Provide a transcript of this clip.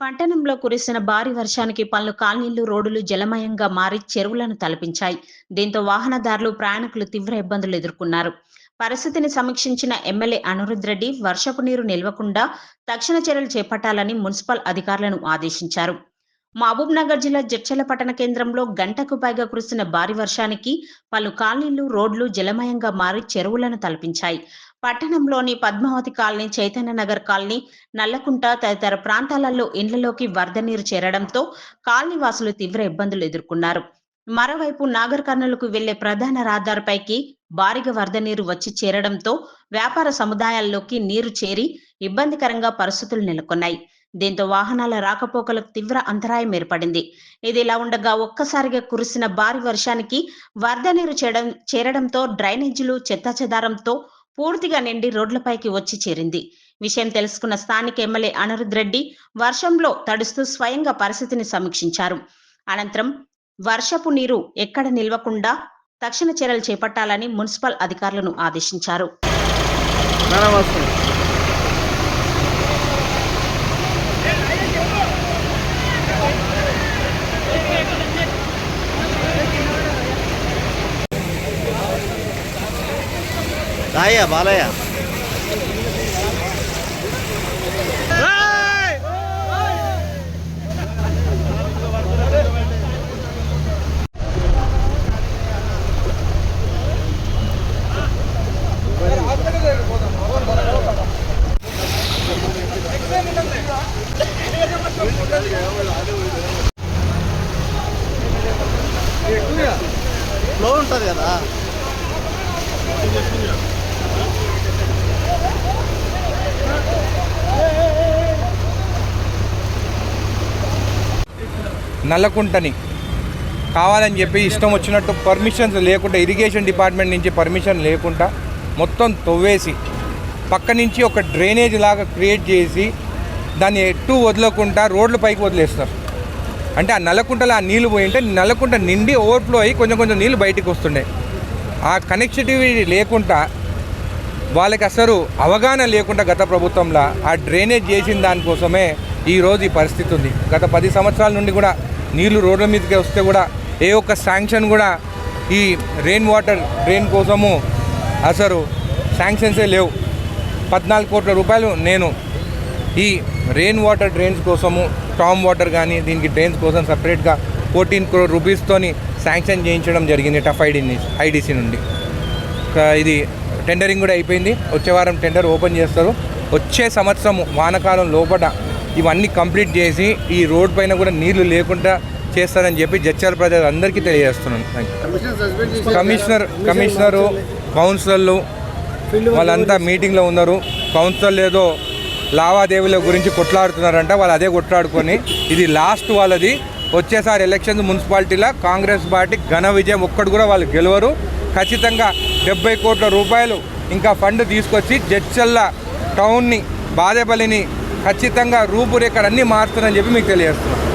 పట్టణంలో కురిసిన భారీ వర్షానికి పలు కాలనీలు రోడ్డులు జలమయంగా మారి చెరువులను తలపించాయి. దీంతో వాహనదారులు ప్రయాణికులు తీవ్ర ఇబ్బందులు ఎదుర్కొన్నారు. పరిస్థితిని సమీక్షించిన ఎమ్మెల్యే అనిరుద్ రెడ్డి వర్షపు నీరు నిల్వకుండా తక్షణ చర్యలు చేపట్టాలని మున్సిపల్ అధికారులను ఆదేశించారు. మహబూబ్ నగర్ జిల్లా జడ్చల పట్టణ కేంద్రంలో గంటకు పైగా కురిసిన భారీ వర్షానికి పలు కాలనీలు రోడ్లు జలమయంగా మారి చెరువులను తలపించాయి. పట్టణంలోని పద్మావతి కాలనీ చైతన్య నగర్ కాలనీ నల్లకుంట తదితర ప్రాంతాలలో ఇండ్లలోకి వరద నీరు చేరడంతో కాలనీ వాసులు తీవ్ర ఇబ్బందులు ఎదుర్కొన్నారు. మరోవైపు నాగర్ కర్నూలుకు వెళ్ళే ప్రధాన రహదారిపైకి భారీగా వరద నీరు వచ్చి చేరడంతో వ్యాపార సముదాయాల్లోకి నీరు చేరి ఇబ్బందికరంగా పరిస్థితులు నెలకొన్నాయి. దీంతో వాహనాల రాకపోకలకు తీవ్ర అంతరాయం ఏర్పడింది. ఇది ఇలా ఉండగా ఒక్కసారిగా కురిసిన భారీ వర్షానికి వరద నీరు చేరడం చేరడంతో డ్రైనేజీలు చెత్తాచెదారంతో పూర్తిగా నిండి రోడ్లపైకి వచ్చి చేరింది. విషయం తెలుసుకున్న స్థానిక ఎమ్మెల్యే అనిరుద్ రెడ్డి వర్షంలో తడుస్తూ స్వయంగా పరిస్థితిని సమీక్షించారు. అనంతరం వర్షపు నీరు ఎక్కడ నిల్వకుండా తక్షణ చర్యలు చేపట్టాలని మున్సిపల్ అధికారులను ఆదేశించారు. రాయ్యా బాలయ్య. ఫ్లో ఉంటుంది కదా. నల్లకుంటని. కావాలని చెప్పి ఇష్టం వచ్చినట్టు పర్మిషన్స్ లేకుండా ఇరిగేషన్ డిపార్ట్మెంట్ నుంచి పర్మిషన్ లేకుండా మొత్తం తవ్వేసి పక్క నుంచి ఒక డ్రైనేజ్ లాగా క్రియేట్ చేసి దాన్ని ఎటు వదలకుండా రోడ్ల పైకి వదిలేస్తారు. అంటే ఆ నల్లకుంటలో ఆ నీళ్ళు పోయి ఉంటే నల్లకుంట నిండి ఓవర్ఫ్లో అయ్యి కొంచెం కొంచెం నీళ్ళు బయటకు వస్తుండే. ఆ కనెక్టివిటీ లేకుండా వాళ్ళకి అసలు అవగాహన లేకుండా గత ప్రభుత్వంలో ఆ డ్రైనేజ్ చేసిన దానికోసమే ఈరోజు ఈ పరిస్థితి ఉంది. గత పది సంవత్సరాల నుండి కూడా నీళ్ళు రోడ్ల మీదకి వస్తే కూడా ఏ ఒక్క శాంక్షన్ కూడా ఈ రెయిన్ వాటర్ డ్రైన్ కోసము అసలు శాంక్షన్సే లేవు. పద్నాలుగు కోట్ల రూపాయలు నేను ఈ రెయిన్ వాటర్ డ్రైన్స్ కోసము టామ్ వాటర్ కానీ దీనికి డ్రైన్స్ కోసం సపరేట్గా ఫోర్టీన్ క్రోర్ రూపీస్తోని శాంక్షన్ చేయించడం జరిగింది. టఫ్ ఐడి ఐడిసి నుండి. ఇది టెండరింగ్ కూడా అయిపోయింది. వచ్చే వారం టెండర్ ఓపెన్ చేస్తారు. వచ్చే సంవత్సరం వానకాలం లోపల ఇవన్నీ కంప్లీట్ చేసి ఈ రోడ్ పైన కూడా నీళ్ళు లేకుండా చేస్తారని చెప్పి జడ్చల ప్రజలు అందరికీ తెలియజేస్తున్నాను. థ్యాంక్ యూ కమిషనర్ కమిషనరు కౌన్సిలర్లు వాళ్ళంతా మీటింగ్లో ఉన్నారు. కౌన్సిలర్లు ఏదో లావాదేవీల గురించి కొట్లాడుతున్నారంట. వాళ్ళు అదే కొట్లాడుకొని ఇది లాస్ట్ వాళ్ళది. వచ్చేసారి ఎలక్షన్స్ మున్సిపాలిటీలో కాంగ్రెస్ పార్టీ ఘన విజయం ఒక్కడు కూడా వాళ్ళు గెలవరు. ఖచ్చితంగా డెబ్బై కోట్ల రూపాయలు ఇంకా ఫండ్ తీసుకొచ్చి జడ్చల్ల టౌన్ని బాదేపల్లిని ఖచ్చితంగా రూపురేఖలన్నీ మారుతుందని చెప్పి మీకు తెలియజేస్తున్నాను